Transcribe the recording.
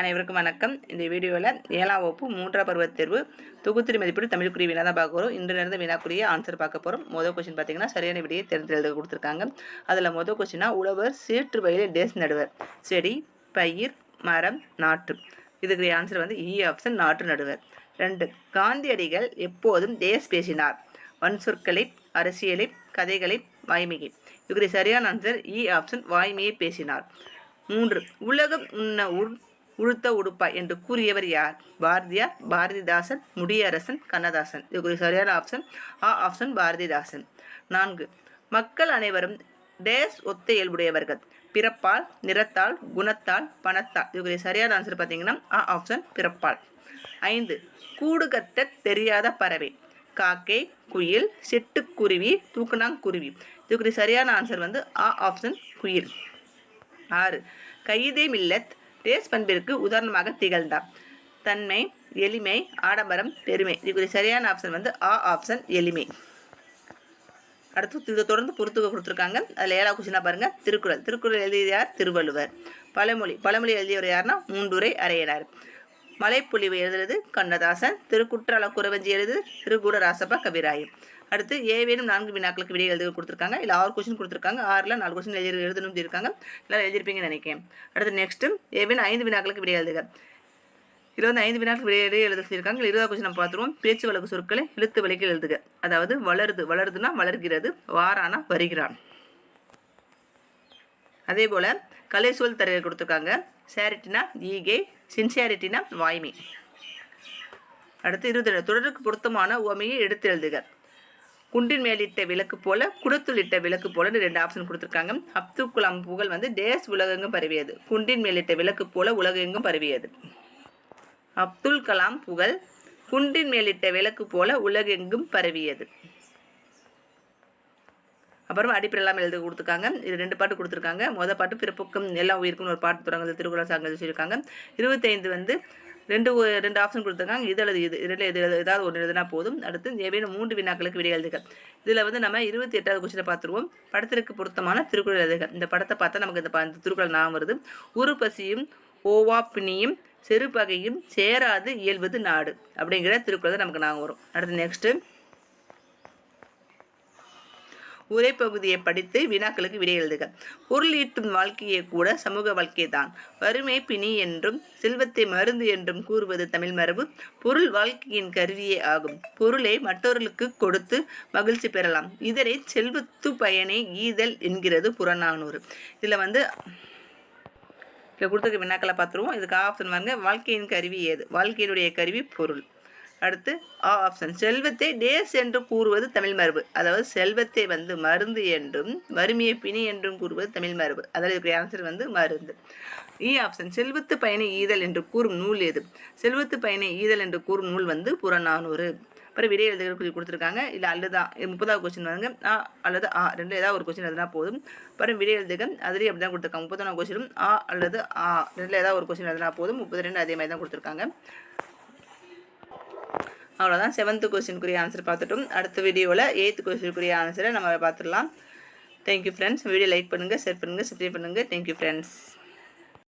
அனைவருக்கும் வணக்கம். இந்த வீடியோவில் ஏழாம் வகுப்பு மூன்றாம் பருவத் தேர்வு தொகுத்திரி மதிப்பீடு தமிழ்குரிய வினா தான் பார்க்க போகிறோம் இன்று நடந்த வினாக்குரிய ஆன்சர் பார்க்க போகிறோம் முதல் கொஸ்டின் பார்த்தீங்கன்னா சரியான விடையை தேர்ந்தெழுத கொடுத்துருக்காங்க. அதில் முதல் கொஸ்டினா உழவர் சீற்று வயலில் டேஸ் நடுவர். செடி பயிர் மரம் நாற்று. இதுக்குரிய ஆன்சர் வந்து e இ ஆப்ஷன் நாற்று நடுவர். ரெண்டு காந்தியடிகள் எப்போதும் டேஸ் பேசினார். வன்சொற்களை அரசியலை கதைகளை வாய்மையை. இதுக்குரிய சரியான ஆன்சர் இ ஆப்ஷன் வாய்மையை பேசினார். மூன்று உலகம் உன்ன உ உழுத்த உடுப்பாய் என்று கூறியவர் யார்? பாரதியார் பாரதிதாசன் முடியரசன் கண்ணதாசன். இதுக்கு சரியான ஆப்ஷன் ஆ ஆப்ஷன் பாரதிதாசன். நான்கு. மக்கள் அனைவரும் டேஸ் ஒத்த இயல்புடையவர்கள். பிறப்பால் நிறத்தால் குணத்தால் பணத்தால். இதுக்குரிய சரியான ஆன்சர் பார்த்தீங்கன்னா ஆ ஆப்ஷன் பிறப்பால். ஐந்து. கூடு கட்ட தெரியாத பறவை. காக்கை குயில் சிட்டுக்குருவி தூக்குனாங்குருவி இதுக்குரிய சரியான ஆன்சர் வந்து ஆ ஆப்ஷன் குயில். ஆறு. கைதே மில்லத் டேஸ் பண்பிற்கு உதாரணமாக திகழ்ந்தார். தன்மை எளிமை ஆடம்பரம் பெருமை. இதுக்குரிய சரியான ஆப்ஷன் வந்து ஆ ஆப்ஷன் எளிமை. அடுத்து இதை தொடர்ந்து பொறுத்துக்க கொடுத்துருக்காங்க. அதில் ஏழாவது கொஸ்டினாக பாருங்கள் திருக்குறள். திருக்குறள் எழுதியது யார்? திருவள்ளுவர். பழமொழி. பழமொழி எழுதியவர் யாருன்னா மூன்றுரை அறையினார் மலைப்பொழிவு எழுதுறது கண்ணதாசன். திருக்குற்றால குறவஞ்சி எழுது திருகுடராசப்பா ராசப்பா அடுத்து ஏவேனும் நான்கு வினாக்களுக்கு விடை எழுதி கொடுத்துருக்காங்க. இல்லை ஆறு கொஸ்டின் கொடுத்துருக்காங்க. ஆறில் நாலு கொஸ்டின் எழுதி எழுதணும் இருக்காங்க. எல்லாம் எழுதியிருப்பீங்கன்னு நினைக்கிறேன். அடுத்து நெக்ஸ்ட்டு ஏவேன் ஐந்து வினாக்களுக்கு விடை எழுதுக. இருபது ஐந்து வினாக்கள் விடையிலே எழுத சொல்லியிருக்காங்க. இருபதாவது கொஸ்டின் நம்ம பார்த்துருவோம். பேச்சு வழக்கு சொற்களை இழுத்து விலைக்கு எழுதுக. அதாவது வளருது வளருதுன்னா வளர்கிறது வாரானா வருகிறான். அதே போல் கலை சூழல் தர கொடுத்துருக்காங்க. சேரிட்டினா ஈகே சின்சியாரிட்டினா வாய்மை. அடுத்து இருபது தொடருக்கு பொருத்தமான உவமையை எடுத்து எழுதுக. குண்டின் மேலிட்ட விளக்கு போல குடத்துள்ளிட்ட விளக்கு போலன்னு ரெண்டு ஆப்ஷன் கொடுத்துருக்காங்க. அப்துல் கலாம் புகழ் வந்து டேஸ் உலகெங்கும் பரவியது. குண்டின் மேலிட்ட விளக்கு போல உலகெங்கும் பரவியது. அப்துல் கலாம் புகழ் குண்டின் மேலிட்ட விளக்கு போல உலகெங்கும் பரவியது. அப்புறம் அடிப்படை எல்லாம் எழுதி கொடுத்துருக்காங்க. இது ரெண்டு பாட்டு கொடுத்துருக்காங்க. மொதல் பாட்டு பிறப்புக்கும் எல்லா உயிருக்கும் ஒரு பாட்டு தொடங்குது. திருக்குறள் சாங்க சொல்லியிருக்காங்க இருபத்தைந்து வந்து ரெண்டு ரெண்டு ஆப்ஷன் கொடுத்துருக்காங்க. இது அல்லது இது இதில் எது ஏதாவது ஒன்று எழுதுனா போதும். அடுத்து ஏவேனும் மூன்று வினாக்களுக்கு விடை எழுதுக. இதில் வந்து நம்ம இருபத்தி எட்டாவது கொஸ்டினை பார்த்துருவோம். படத்திற்கு பொருத்தமான திருக்குறள் எழுதுக. இந்த படத்தை பார்த்தா நமக்கு இந்த இந்த திருக்குறள் நான் வருது. உரு பசியும் ஓவா பிணியும் செருப்பகையும் சேராது இயல்வது நாடு. அப்படிங்கிற திருக்குறள் நமக்கு நாங்கள் வரும். அடுத்து நெக்ஸ்ட்டு உரைப்பகுதியை படித்து வினாக்களுக்கு விடை எழுதுக. பொருள் ஈட்டும் வாழ்க்கையே கூட சமூக வாழ்க்கை தான் வறுமை பிணி என்றும் செல்வத்தை மருந்து என்றும் கூறுவது தமிழ் மரபு. பொருள் வாழ்க்கையின் கருவியே ஆகும். பொருளை மற்றவர்களுக்கு கொடுத்து மகிழ்ச்சி பெறலாம். இதனை செல்வத்து பயனை ஈதல் என்கிறது புறநானூறு. இதில் வந்து இதில் கொடுத்துருக்க வினாக்களை பார்த்துருவோம். இதுக்கு ஆப்ஷன் வாங்க வாழ்க்கையின் கருவி ஏது? வாழ்க்கையினுடைய கருவி பொருள். அடுத்து ஆ ஆப்ஷன் செல்வத்தை டேஸ் என்று கூறுவது தமிழ் மரபு. அதாவது செல்வத்தை வந்து மருந்து என்றும் வறுமையை பிணி என்றும் கூறுவது தமிழ் மரபு. அதாவது இருக்கிற ஆன்சர் வந்து மருந்து. E இ ஆப்ஷன் செல்வத்து பயனை ஈதல் என்று கூறும் நூல் எது? செல்வத்து பயனை ஈதல் என்று கூறும் நூல் வந்து புறநானூறு. அப்புறம் விடை எழுதுகிற கொடுத்துருக்காங்க. இல்லை அல்லதா முப்பதாவது கொஸ்டின் வந்து ஆ அல்லது ஆ ரெண்டு ஏதாவது ஒரு கொஸ்டின் எதுனா போதும். அப்புறம் விடை எழுதுக. அதுலேயும் அப்படி தான் கொடுத்துருக்காங்க. முப்பத்தொன்னா கொஸ்டினும் ஆ அல்லது ஆ ரெண்டில் ஏதாவது ஒரு கொஸ்டின் எதுனா போதும். முப்பது ரெண்டு அதே மாதிரி தான் கொடுத்துருக்காங்க. அவ்வளோதான் செவன்த்து கொஸ்டினுக்குரிய ஆன்சர் பார்த்துட்டோம். அடுத்த வீடியோவில் எயித்து கொஸ்டினுக்குரிய ஆன்சரை நம்ம பார்த்துடலாம். Thank you friends video like பண்ணுங்கள் ஷேர் பண்ணுங்கள் சப்ஸ்கிரைப் பண்ணுங்கள் தேங்க்யூ ஃப்ரெண்ட்ஸ்